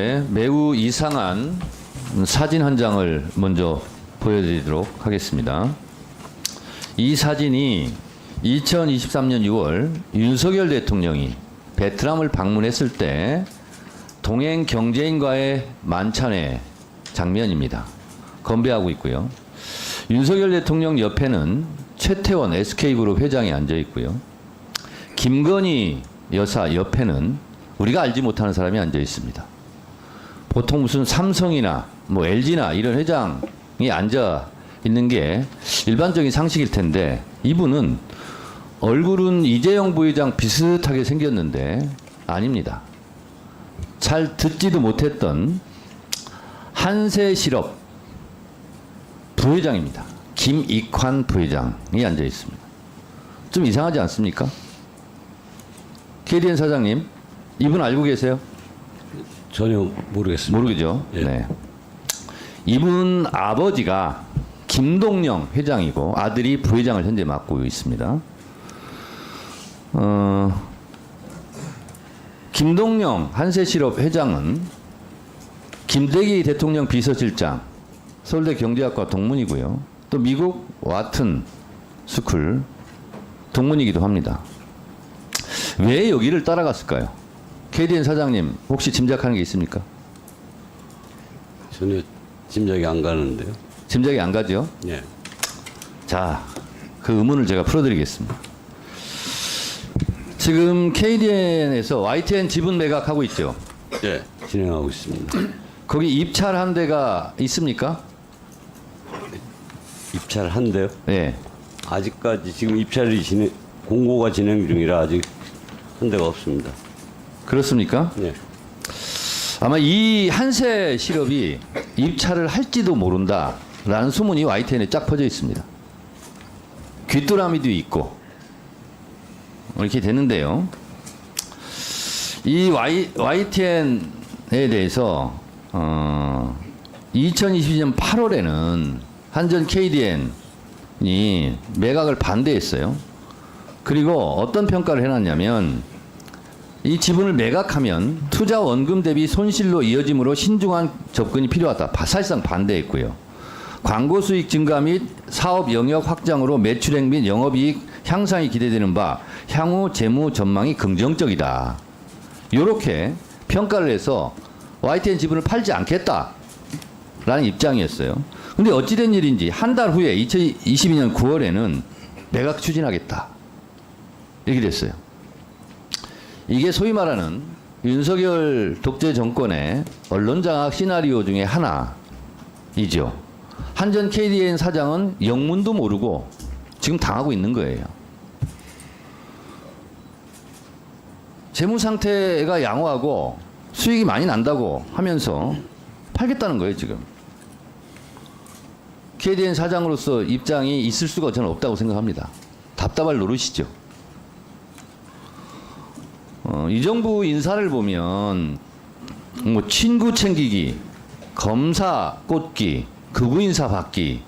네, 매우 이상한 사진 한 장을 먼저 보여드리도록 하겠습니다. 이 사진이 2023년 6월 윤석열 대통령이 베트남을 방문했을 때 동행 경제인과의 만찬의 장면입니다. 건배하고 있고요. 윤석열 대통령 옆에는 최태원 SK그룹 회장이 앉아 있고요. 김건희 여사 옆에는 우리가 알지 못하는 사람이 앉아 있습니다. 보통 무슨 삼성이나 뭐 LG나 이런 회장이 앉아 있는 게 일반적인 상식일 텐데 이분은 얼굴은 이재용 부회장 비슷하게 생겼는데 아닙니다. 잘 듣지도 못했던 한세실업 부회장입니다. 김익환 부회장이 앉아 있습니다. 좀 이상하지 않습니까? KDN 사장님, 이분 알고 계세요? 전혀 모르겠습니다. 모르겠죠. 예. 네. 이분 아버지가 김동영 회장이고 아들이 부회장을 현재 맡고 있습니다. 어, 김동영 한세실업 회장은 김대기 대통령 비서실장 서울대 경제학과 동문이고요. 또 미국 와튼 스쿨 동문이기도 합니다. 왜 여기를 따라갔을까요? KDN 사장님 혹시 짐작하는 게 있습니까? 전혀 짐작이 안 가는데요. 짐작이 안 가죠? 예. 자, 그 의문을 제가 풀어드리겠습니다. 지금 KDN에서 YTN 지분 매각하고 있죠. 예. 진행하고 있습니다. 거기 입찰한 데가 있습니까? 입찰한데요. 네. 아직까지 지금 입찰이 진행 공고가 진행 중이라 아직 한 데가 없습니다. 그렇습니까? 예. 아마 이 한세 실업이 입찰을 할지도 모른다라는 소문이 YTN에 쫙 퍼져 있습니다. 귀뚜라미도 있고 이렇게 되는데요. 이 Y, YTN에 대해서 어, 2022년 8월에는 한전 KDN이 매각을 반대했어요. 그리고 어떤 평가를 해놨냐면 이 지분을 매각하면 투자 원금 대비 손실로 이어지므로 신중한 접근이 필요하다. 바- 사실상 반대했고요. 광고 수익 증가 및 사업 영역 확장으로 매출액 및 영업이익 향상이 기대되는 바 향후 재무 전망이 긍정적이다. 이렇게 평가를 해서 YTN 지분을 팔지 않겠다 라는 입장이었어요. 근데 어찌된 일인지 한 달 후에 2022년 9월에는 매각 추진하겠다. 이렇게 됐어요. 이게 소위 말하는 윤석열 독재 정권의 언론 장악 시나리오 중에 하나이죠. 한전 KDN 사장은 영문도 모르고 지금 당하고 있는 거예요. 재무 상태가 양호하고 수익이 많이 난다고 하면서 팔겠다는 거예요, 지금. KDN 사장으로서 입장이 있을 수가 저는 없다고 생각합니다. 답답할 노릇이죠. 어, 이 정부 인사를 보면 뭐 친구 챙기기, 검사 꽂기, 극우 인사 받기.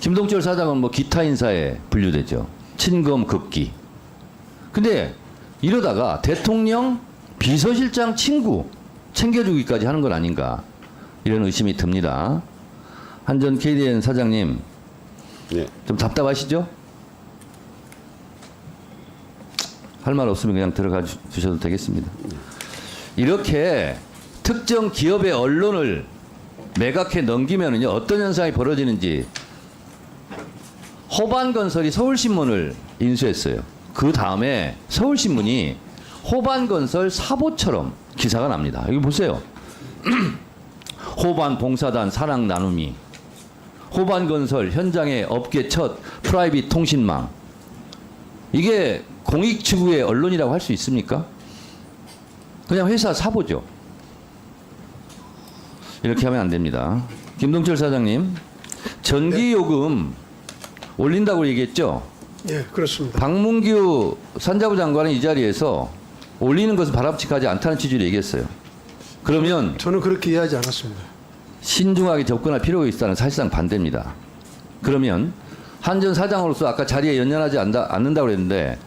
김동철 사장은 뭐 기타 인사에 분류되죠. 친검 극기. 근데 이러다가 대통령 비서실장 친구 챙겨주기까지 하는 건 아닌가 이런 의심이 듭니다. 한전 KDN 사장님 예. 좀 답답하시죠? 할 말 없으면 그냥 들어가 주- 주셔도 되겠습니다. 이렇게 특정 기업의 언론을 매각해 넘기면은요 어떤 현상이 벌어지는지 호반건설이 서울신문을 인수했어요. 그 다음에 서울신문이 호반건설 사보처럼 기사가 납니다. 여기 보세요. 호반 봉사단 사랑 나눔이 호반건설 현장의 업계 첫 프라이빗 통신망 이게 공익 추구의 언론이라고 할 수 있습니까? 그냥 회사 사보죠. 이렇게 하면 안 됩니다. 김동철 사장님, 전기요금 올린다고 얘기했죠? 예, 그렇습니다. 박문규 산자부 장관은 이 자리에서 올리는 것은 바람직하지 않다는 취지로 얘기했어요. 그러면 저는 그렇게 이해하지 않았습니다. 신중하게 접근할 필요가 있다는 사실상 반대입니다. 그러면 한전 사장으로서 아까 자리에 연연하지 않는다고 그랬는데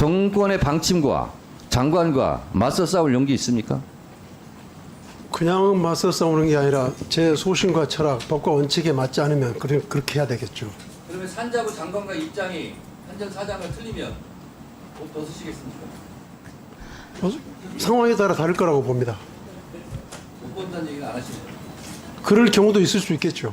정권의 방침과 장관과 맞서 싸울 용기 있습니까? 그냥 맞서 싸우는 게 아니라 제 소신과 철학, 법과 원칙에 맞지 않으면 그래, 그렇게 해야 되겠죠. 그러면 산자부 장관과 입장이 한전 사장을 틀리면 더 쓰시겠습니까? 뭐, 상황에 따라 다를 거라고 봅니다. 못 본다는 얘기는 안 하시네요. 그럴 경우도 있을 수 있겠죠.